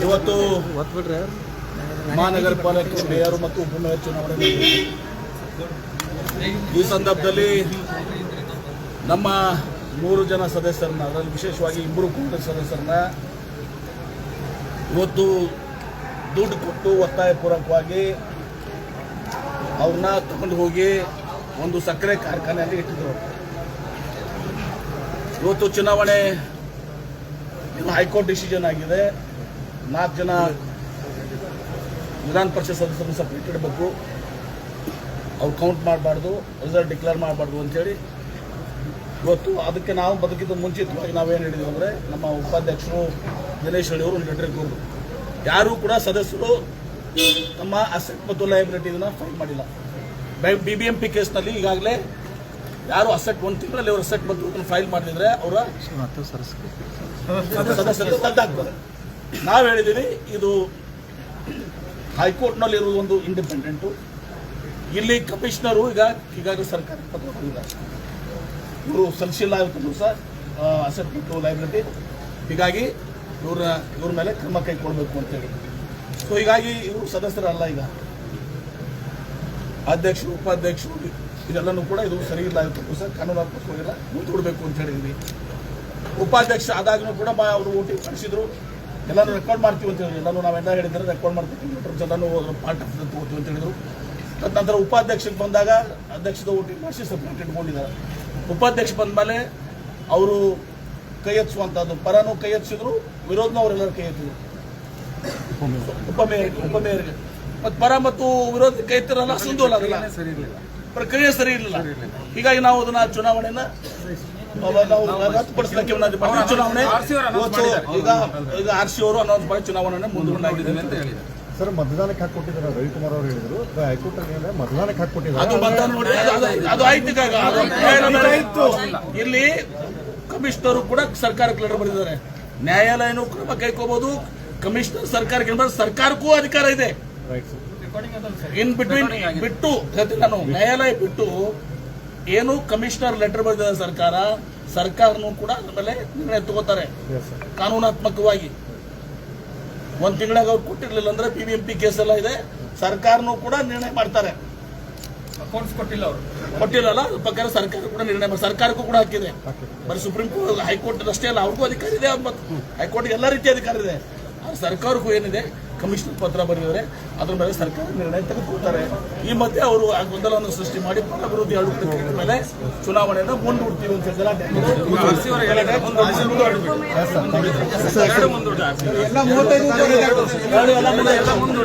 ಇವತ್ತು ಮಹಾನಗರ ಪಾಲಿಕೆ ಮೇಯರ್ ಮತ್ತು ಉಪಮೇಯರ್ ಚುನಾವಣೆ ಈ ಸಂದರ್ಭದಲ್ಲಿ ನಮ್ಮ ಮೂರು ಜನ ಸದಸ್ಯರನ್ನ ಅದರಲ್ಲಿ ವಿಶೇಷವಾಗಿ ಇಬ್ಬರು ಕಾಂಗ್ರೆಸ್ ಸದಸ್ಯರನ್ನ ಇವತ್ತು ದುಡ್ಡು ಕೊಟ್ಟು ಒತ್ತಾಯ ಪೂರ್ವಕವಾಗಿ ಅವ್ರನ್ನ ತಗೊಂಡು ಹೋಗಿ ಒಂದು ಸಕ್ಕರೆ ಕಾರ್ಖಾನೆಯಲ್ಲಿ ಇಟ್ಟಿದ್ರು. ಇವತ್ತು ಚುನಾವಣೆ ಇದು ಹೈಕೋರ್ಟ್ ಡಿಸಿಷನ್ ಆಗಿದೆ. ನಾಲ್ಕು ಜನ ವಿಧಾನ ಪರಿಷತ್ ಸದಸ್ಯರನ್ನು ಸಪ್ರೇಟ್ ಇಡಬೇಕು. ಅವ್ರು ಕೌಂಟ್ ಮಾಡಬಾರ್ದು ರಿಸಲ್ಟ್ ಡಿಕ್ಲೇರ್ ಮಾಡಬಾರ್ದು ಅಂತೇಳಿ ಇವತ್ತು ಅದಕ್ಕೆ ನಾವು ಬದುಕಿದ ಮುಂಚಿತವಾಗಿ ನಾವೇನು ಹೇಳಿದ್ವಿ ಅಂದರೆ ನಮ್ಮ ಉಪಾಧ್ಯಕ್ಷರು ದಿನೇಶ್ ಅವರು ಲೆಟರ್ ಕೊಡರು ಯಾರೂ ಕೂಡ ಸದಸ್ಯರು ತಮ್ಮ ಅಸೆಟ್ ಮತ್ತು ಲಯಬಿಲಿಟಿ ಇದನ್ನು ಫೈಲ್ ಮಾಡಿಲ್ಲ. ಬಿ ಬಿ ಎಂ ಪಿ ಕೇಸ್ನಲ್ಲಿ ಈಗಾಗಲೇ ಯಾರು ಅಸೆಟ್ ಒಂದು ತಿಂಗಳಲ್ಲಿ ಅವರು ಅಸೆಟ್ ಮತ್ತು ಫೈಲ್ ಮಾಡಿದರೆ ಅವರ ಸದಸ್ಯರು ನಾವು ಹೇಳಿದ್ದೀವಿ ಇದು ಹೈಕೋರ್ಟ್ನಲ್ಲಿ ಇರುವುದು ಒಂದು ಇಂಡಿಪೆಂಡೆಂಟು ಇಲ್ಲಿ ಕಮಿಷನರು ಈಗ ಈಗಾಗಲೇ ಸರ್ಕಾರ ಇವರು ಸಲ್ಸಿಲ್ಲ ಇವತ್ತು ಸರ್ ಅಸೆಟ್ ಮತ್ತು ಲೈಬ್ರರಿ ಹೀಗಾಗಿ ಇವ್ರ ಇವ್ರ ಮೇಲೆ ಕ್ರಮ ಕೈಗೊಳ್ಬೇಕು ಅಂತೇಳಿ ಸೊ ಹೀಗಾಗಿ ಇವರು ಸದಸ್ಯರಲ್ಲ ಈಗ. ಅಧ್ಯಕ್ಷರು, ಉಪಾಧ್ಯಕ್ಷರು, ಇದೆಲ್ಲನೂ ಕೂಡ ಇದು ಸರಿ ಇಲ್ಲ ಇರ್ತದ್ದು ಸರ್, ಕಾನೂನು ಹಾಕೋಸ್ಕೋಗಿಲ್ಲ ಮುಂದೂಡಬೇಕು ಅಂತ ಹೇಳಿದ್ವಿ. ಉಪಾಧ್ಯಕ್ಷ ಆದಾಗಲೂ ಕೂಡ ಅವರು ಓಟಿ ಕಳಿಸಿದ್ರು. ಎಲ್ಲರೂ ರೆಕಾರ್ಡ್ ಮಾಡ್ತೀವಿ ಅಂತ ಹೇಳಿದ್ರು. ನಾವು ನಾವೆಲ್ಲ ಹೇಳಿದ್ರೆ ರೆಕಾರ್ಡ್ ಮಾಡ್ತೀವಿ. ಎಲ್ಲಾನು ಪಾರ್ಟ್ ಆಫ್ ತಗೋತೀವಿ ಅಂತ ಹೇಳಿದ್ರು. ತದನಂತರ ಉಪಾಧ್ಯಕ್ಷಕ್ಕೆ ಬಂದಾಗ ಅಧ್ಯಕ್ಷದ ಓಟಿ ಮಾಡಿಸಿ ಸಪ್ರೇಟ್ ಇಟ್ಕೊಂಡಿದ್ದಾರೆ. ಉಪಾಧ್ಯಕ್ಷ ಬಂದ ಮೇಲೆ ಅವರು ಕೈ ಎತ್ತಿಸುವಂಥದ್ದು ಪರನೂ ಕೈ ಎತ್ತಿಸಿದ್ರು ವಿರೋಧನೂ ಅವರೆಲ್ಲರೂ ಕೈ ಎತ್ತಿದ್ರು. ಉಪಮೇಯರ್ ಉಪಮೇಯರ್ಗೆ ಮತ್ತು ಪರ ಮತ್ತು ವಿರೋಧ ಕೈ ಎತ್ತಿರಲ್ಲ ಸುಂದೋಲ ಪ್ರಕ್ರಿಯೆ ಸರಿ ಇರಲಿಲ್ಲ. ಹೀಗಾಗಿ ನಾವು ಅದನ್ನ ಚುನಾವಣೆನ ನಾವು ರದ್ದುಪಡಿಸಲಿಕ್ಕೆ. ಚುನಾವಣೆ ಈಗ ಈಗ ಆರ್ ಸಿ ಅವರು ಅನೌನ್ಸ್ ಮಾಡಿ ಚುನಾವಣೆ ಮುಂದೂಡಲಾಗಿದೆ ಅಂತ ಹೇಳಿದ್ದಾರೆ. ಸರ್ ಮತದಾನಕ್ಕೆ ಹಾಕೊಟ್ಟಿದ್ದಾರೆ ರವಿಕುಮಾರ್ ಅವರು ಹೇಳಿದ್ರು. ಹೈಕೋರ್ಟ್ ಅಲ್ಲಿ ಮತದಾನಕ್ಕೆ ಹಾಕೊಟ್ಟಿದ್ದಾರೆ ಇಲ್ಲಿ ಕಮಿಷನರು ಕೂಡ ಸರ್ಕಾರಕ್ಕೆ ಲೆಟರ್ ಬರೆದಿದ್ದಾರೆ. ನ್ಯಾಯಾಲಯನೂ ಕ್ರಮ ಕೈಕೋಬಹುದು ಕಮಿಷನರ್ ಸರ್ಕಾರಕ್ಕೆ ಸರ್ಕಾರಕ್ಕೂ ಅಧಿಕಾರ ಇದೆ. ರೈಟ್ ಸರ್ ಇನ್ ಬಿಟ್ವೀನ್ ಬಿಟ್ಟು ನಾನು ನ್ಯಾಯಾಲಯ ಬಿಟ್ಟು ಏನು ಕಮಿಷನರ್ ಲೆಟರ್ ಬರೆದಿದೆ ಸರ್ಕಾರ ಸರ್ಕಾರನೂ ಕೂಡ ಅದ್ರ ಮೇಲೆ ನಿರ್ಣಯ ತಗೋತಾರೆ. ಕಾನೂನಾತ್ಮಕವಾಗಿ. ಒಂದ್ ತಿಂಗಳಾಗ ಅವ್ರು ಕೊಟ್ಟಿರ್ಲಿಲ್ಲ ಅಂದ್ರೆ P B M P case ಎಲ್ಲ ಇದೆ. ಸರ್ಕಾರನೂ ಕೂಡ ನಿರ್ಣಯ ಮಾಡ್ತಾರೆ. ಅಕೌಂಟ್ಸ್ ಕೊಟ್ಟಿಲ್ಲ ಅವರು. ಕೊಟ್ಟಿಲ್ಲಲ್ಲ ಅದ್ರ ಪ್ರಕಾರ ಸರ್ಕಾರ ಕೂಡ ನಿರ್ಣಯ ಮಾಡಿ ಸರ್ಕಾರಕ್ಕೂ ಕೂಡ ಹಾಕಿದೆ. ಬರೀ ಸುಪ್ರೀಂ ಕೋರ್ಟ್ ಹೈಕೋರ್ಟ್ ಅಷ್ಟೇ ಅಲ್ಲ ಅವ್ರಿಗೂ ಅಧಿಕಾರ ಇದೆ ಮತ್ತು ಹೈಕೋರ್ಟ್ ಎಲ್ಲ ರೀತಿಯ ಅಧಿಕಾರ ಇದೆ. ಸರ್ಕಾರಕ್ಕೂ ಏನಿದೆ ಕಮಿಷನರ್ ಪತ್ರ ಬರೆದಿದ್ದಾರೆ ಅದ್ರ ಮೇಲೆ ಸರ್ಕಾರ ನಿರ್ಣಯ ತೆಗೆದುಕೊಳ್ತಾರೆ. ಈ ಮಧ್ಯೆ ಅವರು ಆ ಗೊಂದಲವನ್ನು ಸೃಷ್ಟಿ ಮಾಡಿ ಎರಡು ಆಡಳಿತ ಮೇಲೆ ಚುನಾವಣೆಯನ್ನು ಮುಂದೂಡ್ತೀವಿ ಅಂತ ಗಲಾಟೆ ಎಲ್ಲ